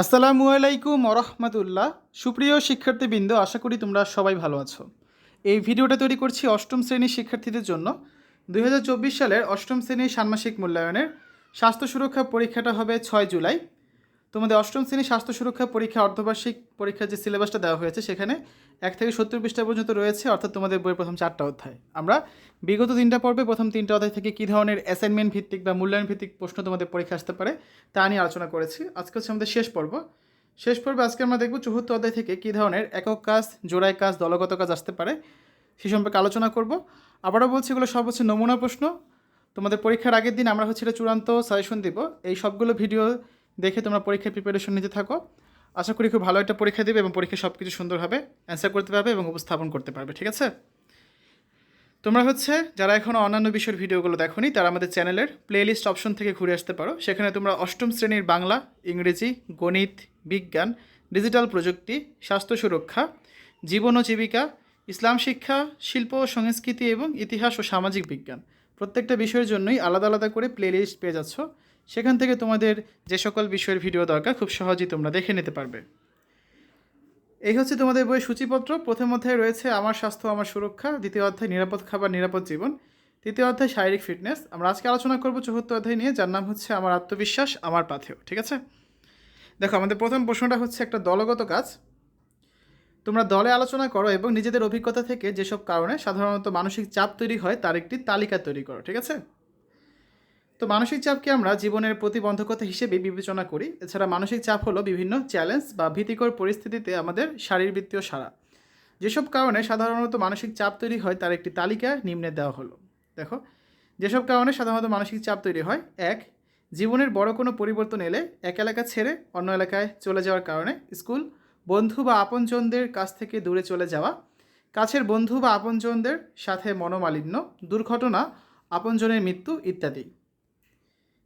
আসসালামু আলাইকুম ওরহমতুল্লাহ। সুপ্রিয় শিক্ষার্থীবৃন্দ, আশা করি তোমরা সবাই ভালো আছো। এই ভিডিওটা তৈরি করছি অষ্টম শ্রেণির শিক্ষার্থীদের জন্য। দু হাজার চব্বিশ সালের অষ্টম শ্রেণির ষান্মাসিক মূল্যায়নের স্বাস্থ্য সুরক্ষা পরীক্ষাটা হবে ছয় জুলাই। তোমাদের অষ্টম শ্রেণির স্বাস্থ্য সুরক্ষা পরীক্ষা অর্ধবার্ষিক পরীক্ষার যে সিলেবাসটা দেওয়া হয়েছে, সেখানে এক থেকে সত্তর পৃষ্ঠা পর্যন্ত রয়েছে, অর্থাৎ তোমাদের বইয়ের প্রথম চারটা অধ্যায়। আমরা বিগত তিনটা পর্বে প্রথম তিনটা অধ্যায় থেকে কী ধরনের অ্যাসাইনমেন্ট ভিত্তিক বা মূল্যায়ন ভিত্তিক প্রশ্ন তোমাদের পরীক্ষা আসতে পারে, তা নিয়ে আলোচনা করেছি। আজকে হচ্ছে আমাদের শেষ পর্ব। শেষ পর্বে আজকে আমরা দেখব চতুর্থ অধ্যায় থেকে কী ধরনের একক কাজ জোড়াই কাজ, দলগত কাজ আসতে পারে, সে সম্পর্কে আলোচনা করব। আবারও বলছি, এগুলো সব হচ্ছে নমুনা প্রশ্ন। তোমাদের পরীক্ষার আগের দিন আমরা হচ্ছে এটা চূড়ান্ত সাজেশন দিব। এই সবগুলো ভিডিও দেখে তোমরা পরীক্ষার প্রিপারেশন নিতে থাকো। আশা করি খুব ভালো একটা পরীক্ষা দেবে এবং পরীক্ষা সব কিছু সুন্দরভাবে অ্যান্সার করতে পারবে এবং উপস্থাপন করতে পারবে, ঠিক আছে? তোমরা হচ্ছে, যারা এখনও অন্যান্য বিষয়ের ভিডিওগুলো দেখোনি, তারা আমাদের চ্যানেলের প্লেলিস্ট অপশন থেকে ঘুরে আসতে পারো। সেখানে তোমরা অষ্টম শ্রেণির বাংলা, ইংরেজি, গণিত, বিজ্ঞান ডিজিটাল প্রযুক্তি, স্বাস্থ্য সুরক্ষা, জীবন ও জীবিকা, ইসলাম শিক্ষা, শিল্প ও সংস্কৃতি এবং ইতিহাস ও সামাজিক বিজ্ঞান। প্রত্যেকটা বিষয়ের জন্যই আলাদা আলাদা করে প্লেলিস্ট পেয়ে যাচ্ছ। সেখান থেকে তোমাদের যে সকল বিষয়ের ভিডিও দরকার, খুব সহজেই তোমরা দেখে নিতে পারবে। এই হচ্ছে তোমাদের বই সূচিপত্র। প্রথম অধ্যায়ে রয়েছে, আমার স্বাস্থ্য, আমার সুরক্ষা। দ্বিতীয় অধ্যায়, নিরাপদ খাবার, নিরাপদ জীবন। তৃতীয় অধ্যায়, শারীরিক ফিটনেস। আমরা আজকে আলোচনা করব চতুর্থ অধ্যায় নিয়ে, যার নাম হচ্ছে, আমার আত্মবিশ্বাস, আমার পাথেও ঠিক আছে? দেখো, আমাদের প্রথম প্রশ্নটা হচ্ছে একটা দলগত কাজ। তোমরা দলে আলোচনা করো এবং নিজেদের অভিজ্ঞতা থেকে যেসব কারণে সাধারণত মানসিক চাপ তৈরি হয়, তার একটি তালিকা তৈরি করো। ঠিক আছে? তো মানসিক চাপকে আমরা জীবনের প্রতিবন্ধকতা হিসেবে বিবেচনা করি। এছাড়া মানসিক চাপ হলো বিভিন্ন চ্যালেঞ্জ বা ভীতিকর পরিস্থিতিতে আমাদের শারীরবৃত্তীয় সারা যেসব কারণে সাধারণত মানসিক চাপ তৈরি হয়, তার একটি তালিকা নিম্নে দেওয়া হলো। দেখো, যেসব কারণে সাধারণত মানসিক চাপ তৈরি হয়, এক, জীবনের বড় কোনো পরিবর্তন এলে এক এলাকা ছেড়ে অন্য এলাকায় চলে যাওয়ার কারণে স্কুল, বন্ধু বা আপনজনদের কাছ থেকে দূরে চলে যাওয়া, কাছের বন্ধু বা আপনজনদের সাথে মনোমালিন্য, দুর্ঘটনা, আপনজনের মৃত্যু ইত্যাদি।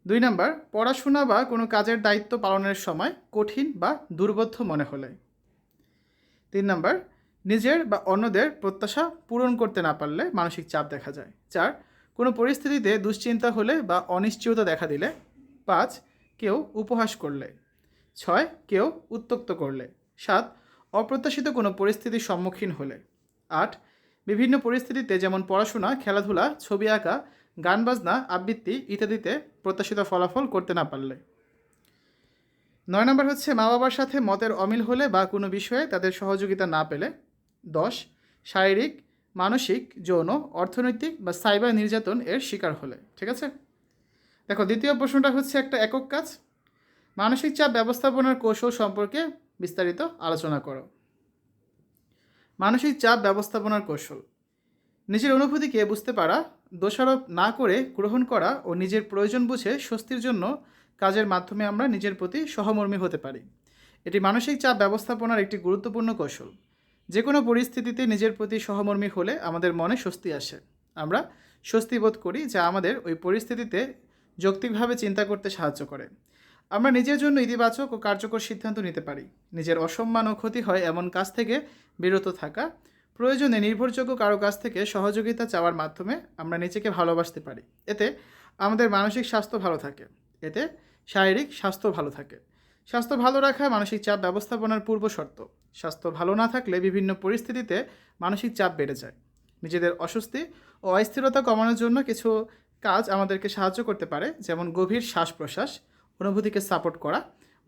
দুই নাম্বার, পড়াশোনা বা কোনো কাজের দায়িত্ব পালনের সময় কঠিন বা দুর্বোধ্য মনে হলে। তিন নাম্বার, নিজের বা অন্যদের প্রত্যাশা পূরণ করতে না পারলে মানসিক চাপ দেখা যায়। চার, কোনো পরিস্থিতিতে দুশ্চিন্তা হলে বা অনিশ্চয়তা দেখা দিলে। পাঁচ, কেউ উপহাস করলে। ছয়, কেউ উত্তক্ত করলে। সাত, অপ্রত্যাশিত কোনো পরিস্থিতির সম্মুখীন হলে। আট, বিভিন্ন পরিস্থিতিতে যেমন পড়াশোনা, খেলাধুলা, ছবি আঁকা গান, বাজনা, আবৃত্তি ইত্যাদিতে প্রত্যাশিত ফলাফল করতে না পারলে। নয় নম্বর হচ্ছে মা বাবার সাথে মতের অমিল হলে বা কোনো বিষয়ে তাদের সহযোগিতা না পেলে। দশ, শারীরিক, মানসিক, যৌন, অর্থনৈতিক বা সাইবার নির্যাতন এর শিকার হলে, ঠিক আছে? দেখো, দ্বিতীয় প্রশ্নটা হচ্ছে একটা একক কাজ। মানসিক চাপ ব্যবস্থাপনার কৌশল সম্পর্কে বিস্তারিত আলোচনা করো। মানসিক চাপ ব্যবস্থাপনার কৌশল। নিজের অনুভূতিকে বুঝতে পারা, দোষারোপ না করে গ্রহণ করা ও নিজের প্রয়োজন বুঝে স্বস্তির জন্য কাজের মাধ্যমে আমরা নিজের প্রতি সহমর্মী হতে পারি। এটি মানসিক চাপ ব্যবস্থাপনার একটি গুরুত্বপূর্ণ কৌশল। যে কোনো পরিস্থিতিতে নিজের প্রতি সহমর্মী হলে আমাদের মনে স্বস্তি আসে। আমরা স্বস্তি বোধ করি যা আমাদের ওই পরিস্থিতিতে যৌক্তিকভাবে চিন্তা করতে সাহায্য করে। আমরা নিজের জন্য ইতিবাচক ও কার্যকর সিদ্ধান্ত নিতে পারি। নিজের অসম্মান ও ক্ষতি হয় এমন কাজ থেকে বিরত থাকা প্রয়োজনে নির্ভরযোগ্য কারও কাছ থেকে সহযোগিতা চাওয়ার মাধ্যমে আমরা নিজেকে ভালোবাসতে পারি। এতে আমাদের মানসিক স্বাস্থ্য ভালো থাকে। এতে শারীরিক স্বাস্থ্য ভালো থাকে। স্বাস্থ্য ভালো রাখা মানসিক চাপ ব্যবস্থাপনার পূর্ব শর্ত। স্বাস্থ্য ভালো না থাকলে বিভিন্ন পরিস্থিতিতে মানসিক চাপ বেড়ে যায়। নিজেদের অস্বস্তি ও অস্থিরতা কমানোর জন্য কিছু কাজ আমাদেরকে সাহায্য করতে পারে, যেমন গভীর শ্বাস প্রশ্বাস অনুভূতিকে সাপোর্ট করা,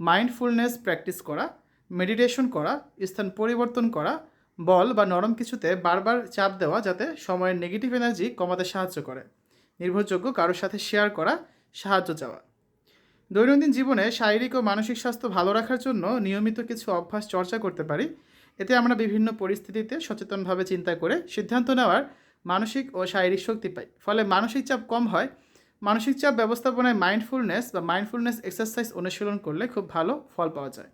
মাইন্ডফুলনেস প্র্যাকটিস করা, মেডিটেশন করা, স্থান পরিবর্তন করা বল বা নরম কিছুতে বারবার চাপ দেওয়া যাতে সময়ের নেগেটিভ এনার্জি কমাতে সাহায্য করে। নির্ভরযোগ্য কারোর সাথে শেয়ার করা সাহায্য চাওয়া। দৈনন্দিন জীবনে শারীরিক ও মানসিক স্বাস্থ্য ভালো রাখার জন্য নিয়মিত কিছু অভ্যাস চর্চা করতে পারি। এতে আমরা বিভিন্ন পরিস্থিতিতে সচেতনভাবে চিন্তা করে সিদ্ধান্ত নেওয়ার মানসিক ও শারীরিক শক্তি পাই। ফলে মানসিক চাপ কম হয়। মানসিক চাপ ব্যবস্থাপনায় মাইন্ডফুলনেস বা মাইন্ডফুলনেস এক্সারসাইজ অনুশীলন করলে খুব ভালো ফল পাওয়া যায়।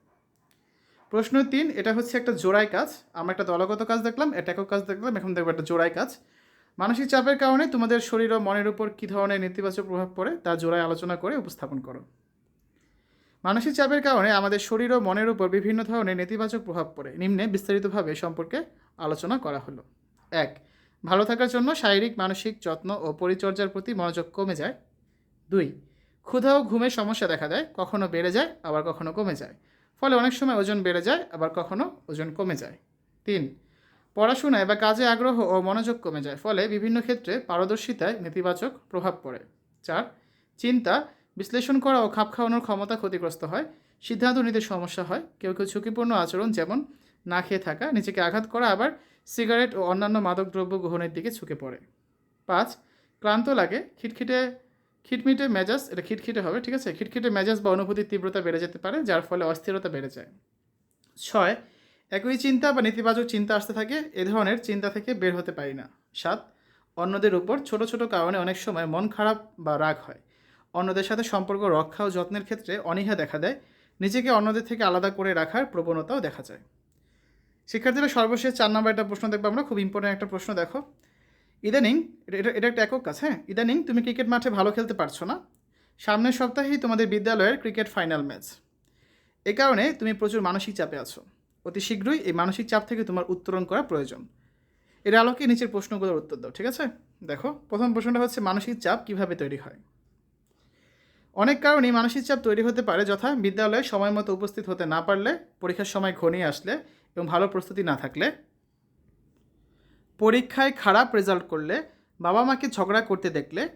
প্রশ্ন তিন, এটা হচ্ছে একটা জোড়াই কাজ। আমরা একটা দলগত কাজ দেখলাম এটা একক কাজ দেখলাম, এখন দেখব একটা জোড়াই কাজ। মানসিক চাপের কারণে তোমাদের শরীর ও মনের উপর কী ধরনের নেতিবাচক প্রভাব পড়ে তা জোড়ায় আলোচনা করে উপস্থাপন করো। মানসিক চাপের কারণে আমাদের শরীর ও মনের উপর বিভিন্ন ধরনের নেতিবাচক প্রভাব পড়ে। নিম্নে বিস্তারিতভাবে সম্পর্কে আলোচনা করা হলো। এক, ভালো থাকার জন্য শারীরিক, মানসিক যত্ন ও পরিচর্যার প্রতি মনোযোগ কমে যায়। দুই, ক্ষুধা ও ঘুমের সমস্যা দেখা দেয়, কখনো বেড়ে যায়, আবার কখনো কমে যায়। ফলে অনেক সময় ওজন বেড়ে যায়, আবার কখনো ওজন কমে যায়। তিন, পড়াশোনায় বা কাজে আগ্রহ ও মনোযোগ কমে যায়, ফলে বিভিন্ন ক্ষেত্রে পারদর্শিতায় নেতিবাচক প্রভাব পড়ে। চার, চিন্তা, বিশ্লেষণ করা ও খাপ খাওয়ানোর ক্ষমতা ক্ষতিগ্রস্ত হয়, সিদ্ধান্ত নিতে সমস্যা হয়, কেউ কেউ ঝুঁকিপূর্ণ আচরণ যেমন না খেয়ে থাকা, নিজেকে আঘাত করা, আবার সিগারেট ও অন্যান্য মাদকদ্রব্য গ্রহণের দিকে ঝুঁকে পড়ে। পাঁচ, ক্লান্ত লাগে, খিটখিটে খিটমিটে মেজাজ, এটা খিটখিটে হবে, ঠিক আছে? খিটখিটে মেজাজ বা অনুভূতির তীব্রতা বেড়ে যেতে পারে, যার ফলে অস্থিরতা বেড়ে যায়। ছয়, একই চিন্তা বা নেতিবাচক চিন্তা আসতে থাকে, এ ধরনের চিন্তা থেকে বের হতে পারি না। সাত, অন্যদের উপর ছোট ছোট কারণে অনেক সময় মন খারাপ বা রাগ হয়। অন্যদের সাথে সম্পর্ক রক্ষা ও যত্নের ক্ষেত্রে অনীহা দেখা দেয়, নিজেকে অন্যদের থেকে আলাদা করে রাখার প্রবণতাও দেখা যায়। শিক্ষার্থীরা সর্বশেষ চার নম্বর একটা প্রশ্ন দেখব, আমরা খুব ইম্পর্টেন্ট একটা প্রশ্ন দেখো। ইদানিং, এটা এটা একটা একক কাজ হ্যাঁ? ইদানিং তুমি ক্রিকেট মাঠে ভালো খেলতে পারছ না। সামনের সপ্তাহেই তোমাদের বিদ্যালয়ের ক্রিকেট ফাইনাল ম্যাচ। এ কারণে তুমি প্রচুর মানসিক চাপে আছো। অতি শীঘ্রই এই মানসিক চাপ থেকে তোমার উত্তরণ করা প্রয়োজন। এর আলোকে নিচের প্রশ্নগুলোর উত্তর দাও, ঠিক আছে? দেখো, প্রথম প্রশ্নটা হচ্ছে মানসিক চাপ কীভাবে তৈরি হয়? অনেক কারণেই মানসিক চাপ তৈরি হতে পারে যথা বিদ্যালয়ে সময় মতো উপস্থিত হতে না পারলে, পরীক্ষার সময় ঘনিয়ে আসলে এবং ভালো প্রস্তুতি না থাকলে পরীক্ষায় খারাপ রেজাল্ট করলে বাবা মাকে ঝগড়া করতে দেখলে,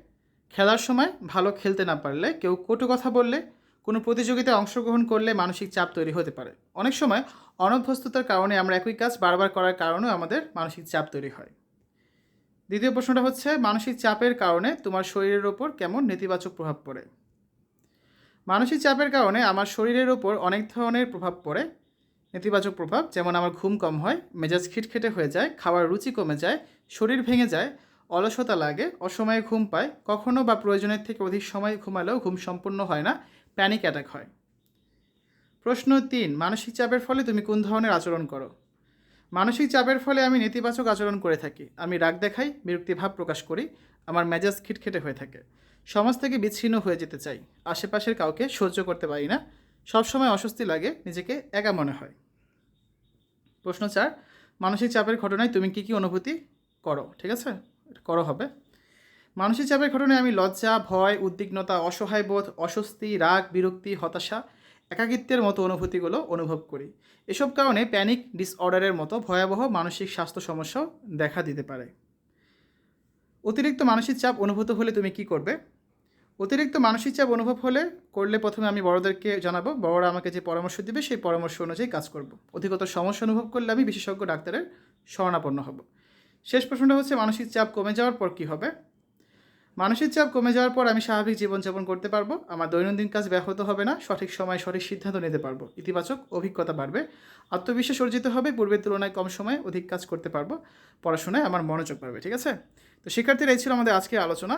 খেলার সময় ভালো খেলতে না পারলে, কেউ কটু কথা বললে, কোনো প্রতিযোগিতায় অংশগ্রহণ করলে মানসিক চাপ তৈরি হতে পারে। অনেক সময় অনভ্যস্ততার কারণে আমরা একই কাজ বারবার করার কারণেও আমাদের মানসিক চাপ তৈরি হয়। দ্বিতীয় প্রশ্নটা হচ্ছে, মানসিক চাপের কারণে তোমার শরীরের ওপর কেমন নেতিবাচক প্রভাব পড়ে? মানসিক চাপের কারণে আমার শরীরের ওপর অনেক ধরনের প্রভাব পড়ে নেতিবাচক প্রভাব, যেমন আমার ঘুম কম হয়, মেজাজ খিটখিটে হয়ে যায় খাওয়ার রুচি কমে যায়, শরীর ভেঙে যায়, অলসতা লাগে, অসময়ে ঘুম পায়, কখনো বা প্রয়োজনের থেকে অধিক সময় ঘুমালেও ঘুম সম্পূর্ণ হয় না প্যানিক অ্যাটাক হয়। প্রশ্ন তিন, মানসিক চাপের ফলে তুমি কোন ধরনের আচরণ করো? মানসিক চাপের ফলে আমি নেতিবাচক আচরণ করে থাকি, আমি রাগ দেখাই বিরক্তিভাব প্রকাশ করি, আমার মেজাজ খিটখিটে হয়ে থাকে। সমাজ থেকে বিচ্ছিন্ন হয়ে যেতে চাই, আশেপাশের কাউকে সহ্য করতে পারি না সবসময় অস্বস্তি লাগে, নিজেকে একা মনে হয়। প্রশ্ন চার, মানসিক চাপের ঘটনায় তুমি কী কী অনুভূতি করো? ঠিক আছে? করো হবে। মানসিক চাপের ঘটনায় আমি লজ্জা, ভয়, উদ্বিগ্নতা, অসহায় বোধ, অস্বস্তি, রাগ, বিরক্তি, হতাশা, একাকিত্বের মতো অনুভূতিগুলো অনুভব করি। এসব কারণে প্যানিক ডিসঅর্ডারের মতো ভয়াবহ মানসিক স্বাস্থ্য সমস্যাও দেখা দিতে পারে। অতিরিক্ত মানসিক চাপ অনুভূত হলে তুমি কি করবে? অতিরিক্ত মানসিক চাপ অনুভব হলে করলে প্রথমে আমি বড়দেরকে জানাব, বড়রা আমাকে যে পরামর্শ দেবে সেই পরামর্শ অনুযায়ী কাজ করব। অধিকতর সমস্যা অনুভব করলে আমি বিশেষজ্ঞ ডাক্তারের শরণাপন্ন হব। শেষ প্রশ্নটা হচ্ছে, মানসিক চাপ কমে যাওয়ার পর কী হবে? মানসিক চাপ কমে যাওয়ার পর আমি স্বাভাবিক জীবনযাপন করতে পারব, আমার দৈনন্দিন কাজ ব্যাহত হবে না, সঠিক সময় সঠিক সিদ্ধান্ত নিতে পারব, ইতিবাচক অভিজ্ঞতা বাড়বে, আত্মবিশ্বাস অর্জিত হবে, পূর্বের তুলনায় কম সময়ে অধিক কাজ করতে পারব, পড়াশোনায় আমার মনোযোগ বাড়বে, ঠিক আছে? তো শিক্ষার্থীরা, এই ছিল আমাদের আজকের আলোচনা।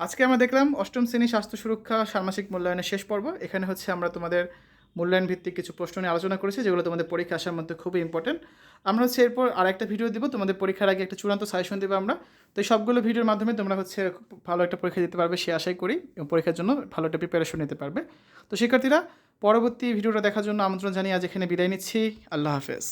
আজকে আমরা দেখলাম অষ্টম শ্রেণি স্বাস্থ্য সুরক্ষা ষান্মাসিক মূল্যায়নের শেষ পর্ব। এখানে হচ্ছে আমরা তোমাদের মূল্যায়ন ভিত্তিক কিছু প্রশ্ন নিয়ে আলোচনা করেছি, যেগুলো তোমাদের পরীক্ষা আসার মধ্যে খুবই ইম্পর্টেন্ট আমরা হচ্ছে এরপর আর একটা ভিডিও দিব, তোমাদের পরীক্ষার আগে একটা চূড়ান্ত সাজেশন দেবো আমরা। তো এই সবগুলো ভিডিওর মাধ্যমে তোমরা হচ্ছে ভালো একটা পরীক্ষা দিতে পারবে, সে আশাই করি, এবং পরীক্ষার জন্য ভালো একটা প্রিপারেশন নিতে পারবে। তো শিক্ষার্থীরা, পরবর্তী ভিডিওটা দেখার জন্য আমন্ত্রণ জানিয়ে আজ এখানে বিদায় নিচ্ছি। আল্লাহ হাফেজ।